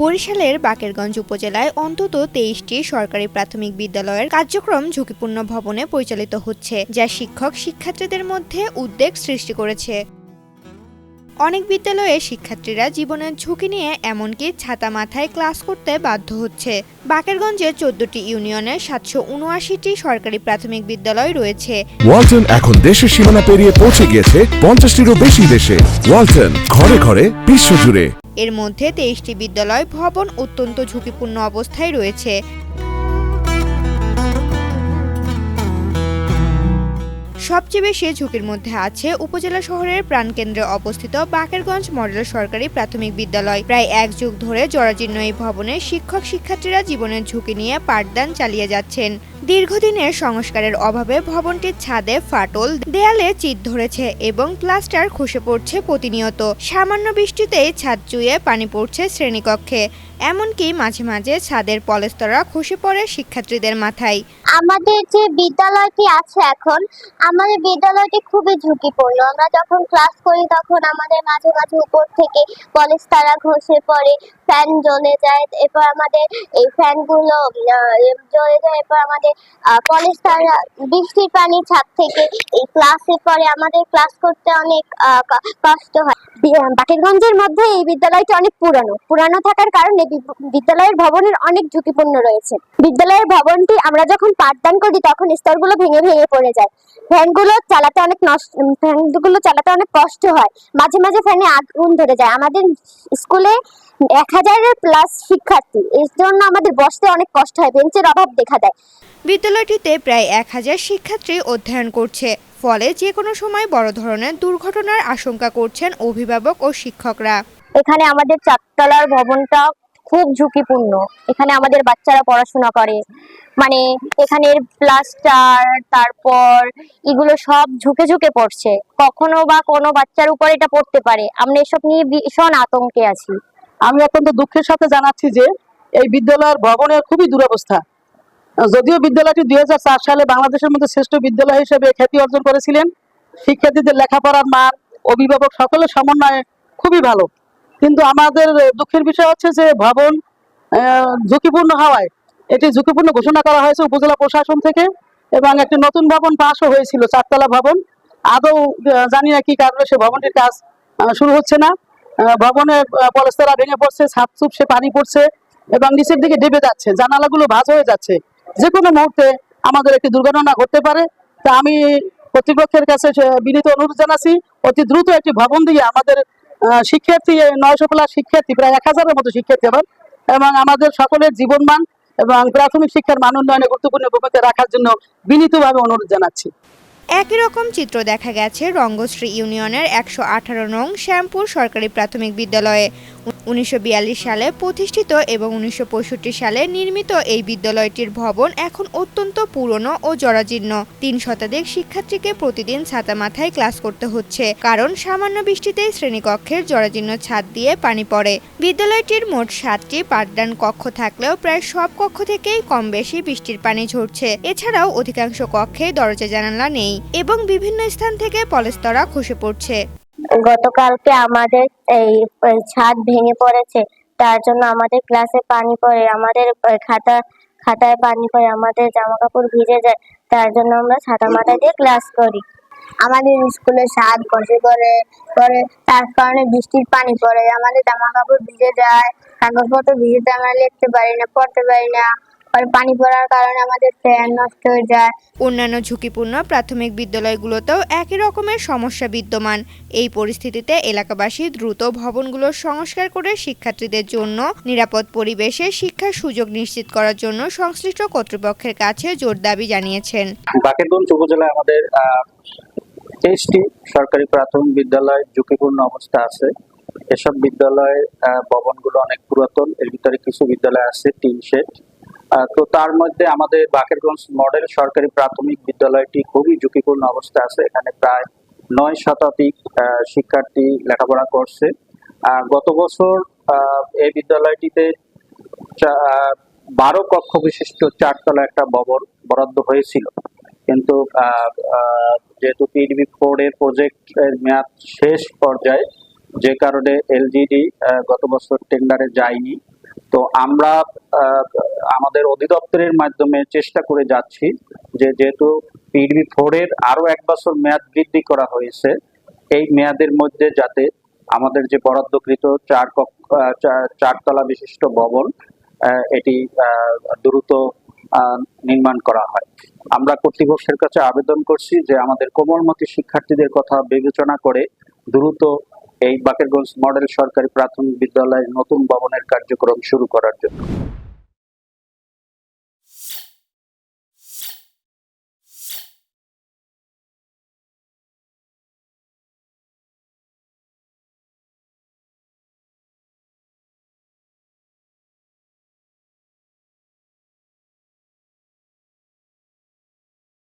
বরিশালের বাকেরগঞ্জ উপজেলায় অন্তত তেইশটি সরকারি প্রাথমিক বিদ্যালয়ের কার্যক্রম ঝুঁকিপূর্ণ ভবনে পরিচালিত হচ্ছে, যা শিক্ষক শিক্ষার্থীদের মধ্যে উদ্বেগ সৃষ্টি করেছে। অনেক বিদ্যালয়ে শিক্ষার্থীরা জীবনের ঝুঁকি নিয়ে এমনকি ছাতা মাথায় ক্লাস করতে বাধ্য হচ্ছে। বাকেরগঞ্জে চোদ্দটি ইউনিয়নের সাতশো উনআশিটি সরকারি প্রাথমিক বিদ্যালয় রয়েছে। ওয়ালটন এখন দেশের সীমানা পেরিয়ে পৌঁছে গিয়েছে পঞ্চাশটিরও বেশি দেশে। ওয়ালটন ঘরে ঘরে বিশ্বজুড়ে। এর মধ্যে তেইশটি বিদ্যালয় ভবন অত্যন্ত ঝুঁকিপূর্ণ অবস্থায় রয়েছে। সবচেয়ে বেশি ঝুঁকির মধ্যে আছে উপজেলা শহরের প্রাণকেন্দ্রে অবস্থিত বাকেরগঞ্জ মডেল সরকারি প্রাথমিক বিদ্যালয়। প্রায় এক যুগ ধরে জরাজীর্ণ এই ভবনে শিক্ষক শিক্ষার্থীরা জীবনের ঝুঁকি নিয়ে পাঠদান চালিয়ে যাচ্ছেন। দীর্ঘদিনের সংস্কারের অভাবে ভবনটির ছাদে ফাটল, দেয়ালে চিত ধরেছে এবং প্লাস্টার খসে পড়ছে প্রতিনিয়ত। সামান্য বৃষ্টিতেই ছাদ চুয়ে পানি পড়ছে শ্রেণীকক্ষে। এমনকি মাঝে মাঝে ছাদের পলেস্তরা খসে পড়ে শিক্ষার্থীদের মাথায়। আমাদের যে বিদ্যালয়টি আছে এখন আমাদের বিদ্যালয়টি খুবই ঝুঁকিপূর্ণ। আমরা যখন ক্লাস করি তখন আমাদের মাঝে মাঝে উপর থেকে পলিস্তারা ঘষে পড়ে ফ্যান জ্বলে যায়। এরপর আমাদের এই ফ্যানগুলো জ্বলে যায়। এরপর আমাদের পলিস্তারা বৃষ্টির পানি ছাদ থেকে এই ক্লাসে পরে আমাদের ক্লাস করতে অনেক কষ্ট হয়। বাকেরগঞ্জের মধ্যে এই বিদ্যালয়টি অনেক পুরানো। পুরানো থাকার কারণে বিদ্যালয়ের ভবনের অনেক ঝুঁকিপূর্ণ রয়েছে। বিদ্যালয়ের ভবনটি আমরা যখন পাঠদান করি তখন স্তরগুলো ভেঙে ভেঙে পড়ে যায়। ফ্যানগুলো চালাতে অনেক নষ্ট ফ্যানগুলো চালাতে অনেক কষ্ট হয়। মাঝে মাঝে ফ্যানে আগুন ধরে যায়। আমাদের স্কুলে এক হাজারের প্লাস শিক্ষার্থী। এর জন্য আমাদের বসতে অনেক কষ্ট হয়। বেঞ্চের অভাব দেখা দেয়। বিদ্যালয়টিতে প্রায় এক হাজার শিক্ষার্থী অধ্যয়ন করছে। ফলে যে কোনো সময় বড় ধরনের দুর্ঘটনার আশঙ্কা করছেন অভিভাবক ও শিক্ষকরা। এখানে আমাদের চারতলার ভবনটা খুব ঝুঁকিপূর্ণ। এখানে আমাদের বাচ্চারা পড়াশোনা করে। মানে এখানের প্লাস্টার তারপর এগুলো সব ঝুঁকে ঝুঁকে পড়ছে। কখনো বা কোনো বাচ্চার উপর এটা পড়তে পারে। আমরা এসব নিয়ে ভীষণ আতঙ্কে আছি। আমি অত্যন্ত দুঃখের সাথে জানাচ্ছি যে, এই বিদ্যালয়ের ভবনের খুবই দুরবস্থা। যদিও বিদ্যালয়টি দুই হাজার চার সালে বাংলাদেশের মধ্যে শ্রেষ্ঠ বিদ্যালয় হিসেবে খ্যাতি অর্জন করেছিলেন, শিক্ষার্থীদের লেখাপড়ার মান, অভিভাবক সকলের সমন্বয়ে খুবই ভালো। কিন্তু আমাদের দুঃখের বিষয় হচ্ছে যে ভবন ঝুঁকিপূর্ণ হওয়ায় এটি ঝুঁকিপূর্ণ ঘোষণা করা হয়েছে উপজেলা প্রশাসন থেকে এবং একটি নতুন ভবন পাশও হয়েছিল চারতলা ভবন। আদৌ জানি না কি কারণে সে ভবনটির কাজ শুরু হচ্ছে না। আহ, পলেস্তারা ভেঙে পড়ছে ছাদ চুপসে পানি পড়ছে এবং নিচের দিকে ডেবে যাচ্ছে জানালাগুলো ভাঁজ হয়ে যাচ্ছে। যে কোনো মুহূর্তে আমাদের একটি দুর্ঘটনা ঘটতে পারে। তা আমি কর্তৃপক্ষের কাছে সে বিনীত অনুরোধ জানাচ্ছি। অতি দ্রুত একটি ভবন দিয়ে আমাদের শিক্ষার্থী নয়শো প্লাস শিক্ষার্থী, প্রায় এক হাজারের মতো শিক্ষার্থী আবার, এবং আমাদের সকলের জীবনমান এবং প্রাথমিক শিক্ষার মান উন্নয়নে গুরুত্বপূর্ণ ভূমিকা রাখার জন্য বিনীতভাবে অনুরোধ জানাচ্ছি। একই রকম চিত্র দেখা গেছে রঙ্গশ্রী ইউনিয়নের একশো আঠারো নং শ্যামপুর সরকারি প্রাথমিক বিদ্যালয়ে। উনিশশো বিয়াল্লিশ সালে প্রতিষ্ঠিত এবং উনিশশো পঁয়ষট্টি সালে নির্মিত এই বিদ্যালয়টির ভবন এখন অত্যন্ত পুরনো ও জরাজীর্ণ। তিন শতাধিক শিক্ষার্থীকে প্রতিদিন ছাতা মাথায় ক্লাস করতে হচ্ছে, কারণ সামান্য বৃষ্টিতেই শ্রেণীকক্ষের জরাজীর্ণ ছাদ দিয়ে পানি পড়ে। বিদ্যালয়টির মোট সাতটি পাঠদান কক্ষ থাকলেও প্রায় সব কক্ষ থেকেই কম বেশি বৃষ্টির পানি ঝরছে। এছাড়াও অধিকাংশ কক্ষে দরজা জানালা নেই এবং বিভিন্ন স্থান থেকে পলেস্তরা খসে পড়ছে। গতকালকে আমাদের এই ছাদ ভেঙে পড়েছে। তার জন্য আমাদের ক্লাসে পানি পড়ে, আমাদের খাতা, খাতায় পানি পড়ে, আমাদের জামা কাপড় ভিজে যায়। তার জন্য আমরা ছাতা মাথা দিয়ে ক্লাস করি। আমাদের স্কুলে ছাদ খসে পড়ে পরে তার কারণে বৃষ্টির পানি পড়ে। আমাদের জামা কাপড় ভিজে যায়, কাগজপত্র ভিজে আমরা লিখতে পারি না, পড়তে পারি না। পানি পড়ার কারণে আমাদের ফ্যান নষ্ট হয়ে যায়। অন্যান্য ঝুঁকিপূর্ণ প্রাথমিক বিদ্যালয়গুলোতেও একই রকমের সমস্যা বিদ্যমান। এই পরিস্থিতিতে এলাকাবাসী দ্রুত ভবনগুলোর সংস্কার করে শিক্ষার্থীদের জন্য নিরাপদ পরিবেশে শিক্ষার সুযোগ নিশ্চিত করার জন্য সংশ্লিষ্ট কর্তৃপক্ষের কাছে জোর দাবি জানিয়েছেন। বাকেরগঞ্জ উপজেলায় আমাদের তেইশটি সরকারি প্রাথমিক বিদ্যালয় ঝুঁকিপূর্ণ অবস্থা আছে। এসব বিদ্যালয়ের আহ, ভবনগুলো অনেক পুরাতন। এর ভিতরে কিছু বিদ্যালয় আছে টিন শেড। তো তার মধ্যে আমাদের বাকেরগঞ্জ মডেল সরকারি প্রাথমিক বিদ্যালয়টি খুবই ঝুঁকিপূর্ণ অবস্থা আছে। এখানে প্রায় নয় শতাধিক শিক্ষার্থী লেখাপড়া করছে। গত বছর এই বিদ্যালয়টিতে বারো কক্ষ বিশিষ্ট চারতলা একটা ভবন বরাদ্দ হয়েছিল। কিন্তু যেহেতু পিডিবি ফোর এর প্রজেক্ট মেয়াদ শেষ পর্যায়ে, যে কারণে এলজিডি গত বছর টেন্ডারে যায়নি। তো আমরা আমাদের অধিদপ্তরের মাধ্যমে চেষ্টা করে যাচ্ছি যে যেহেতু পিডবি ফোর এর আরও এক বছর মেয়াদ বৃদ্ধি করা হয়েছে, এই মেয়াদের মধ্যে যাতে আমাদের যে বরাদ্দকৃত চার চারতলা বিশিষ্ট ভবন এটি দ্রুত নির্মাণ করা হয়। আমরা কর্তৃপক্ষের কাছে আবেদন করছি যে আমাদের কোমলমতি শিক্ষার্থীদের কথা বিবেচনা করে দ্রুত এই বাকেরগঞ্জ মডেল সরকারি প্রাথমিক বিদ্যালয়ের নতুন ভবনের কার্যক্রম শুরু করার জন্য।